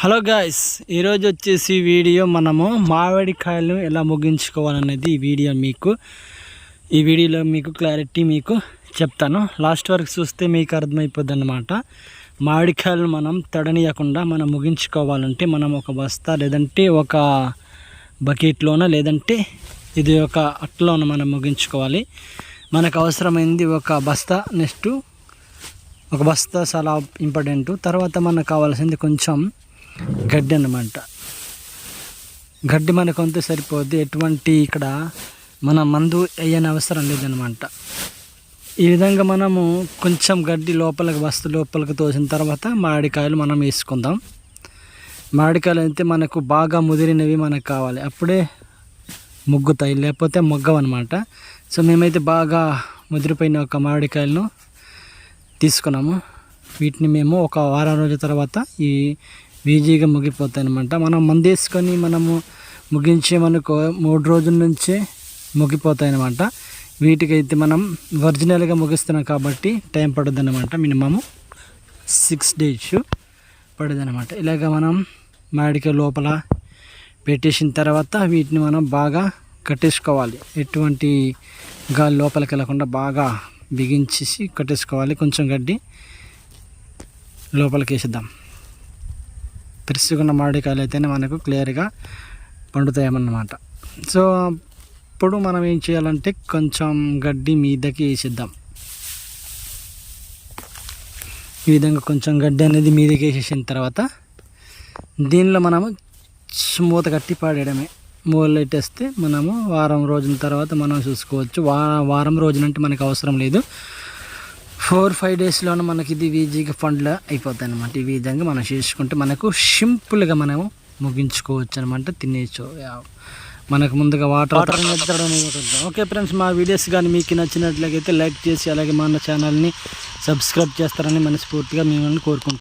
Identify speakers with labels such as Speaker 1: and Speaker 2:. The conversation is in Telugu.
Speaker 1: హలో గాయస్ ఈరోజు వచ్చేసి వీడియో మనము మామిడికాయలు ఎలా ముగించుకోవాలనేది ఈ వీడియో మీకు. ఈ వీడియోలో మీకు క్లారిటీ మీకు చెప్తాను. లాస్ట్ వరకు చూస్తే మీకు అర్థమైపోద్ది అనమాట మామిడికాయలు మనం తడనీయకుండా మనం ముగించుకోవాలంటే మనం ఒక బస్తా లేదంటే ఒక బకెట్లోన లేదంటే ఇది ఒక అట్టలోన మనం ముగించుకోవాలి. మనకు అవసరమైంది ఒక బస్తా నెక్స్ట్ ఒక బస్తా చాలా ఇంపార్టెంట్. తర్వాత మనకు కావాల్సింది కొంచెం గడ్డి అనమాట గడ్డి మనకు అంతే సరిపోద్ది ఎటువంటి ఇక్కడ మన మందు వేయని అవసరం లేదనమాట. ఈ విధంగా మనము కొంచెం గడ్డి లోపలికి వస్తు లోపలికి తోసిన తర్వాత మామిడికాయలు మనం వేసుకుందాం. మామిడికాయలు అయితే మనకు బాగా ముదిరినవి మనకు కావాలి. అప్పుడే ముగ్గుతాయి లేకపోతే మొగ్గవన్నమాట సో మేమైతే బాగా ముదిరిపోయిన ఒక మామిడికాయలను తీసుకున్నాము. వీటిని మేము ఒక వారం రోజుల తర్వాత ఈ ఈజీగా ముగిపోతాయి అనమాట మనం మందేసుకొని మనము ముగించేమనుకో మూడు రోజుల నుంచే ముగిపోతాయి అనమాట వీటికైతే మనం ఒరిజినల్గా ముగిస్తున్నాం కాబట్టి టైం పడుద్ది అనమాట మినిమము సిక్స్ డేస్ పడుతుంది అనమాట ఇలాగ మనం మాడికే లోపల పెట్టేసిన తర్వాత వీటిని మనం బాగా కట్టేసుకోవాలి. ఎటువంటి గాలి లోపలికి వెళ్ళకుండా బాగా బిగించేసి కట్టేసుకోవాలి. కొంచెం గడ్డి లోపలికి వేసిద్దాం. పెరుసుకున్న మామిడికాయలు అయితేనే మనకు క్లియర్గా పండుతాయన్నమాట సో అప్పుడు మనం ఏం చేయాలంటే కొంచెం గడ్డి మీదకి వేసిద్దాం. ఈ విధంగా కొంచెం గడ్డి అనేది మీదకి వేసేసిన తర్వాత దీనిలో మనము మూత కట్టి పాడేయడమే. మూలెట్టేస్తే మనము వారం రోజుల తర్వాత మనం చూసుకోవచ్చు. వారం రోజులంటే మనకు అవసరం లేదు. ఫోర్ ఫైవ్ డేస్లోనే మనకి ఇది ఈజీగా ఫండ్లో అయిపోతాయి అనమాట ఈ విధంగా మనం చేసుకుంటే మనకు సింపుల్గా మనము ముగించుకోవచ్చు అనమాట తినేయచ్చు మనకు ముందుగా వాటర్ ఓకే ఫ్రెండ్స్ మా వీడియోస్ కానీ మీకు నచ్చినట్లయితే లైక్ చేసి అలాగే మన ఛానల్ని సబ్స్క్రైబ్ చేస్తారని మనస్ఫూర్తిగా మిమ్మల్ని కోరుకుంటున్నాను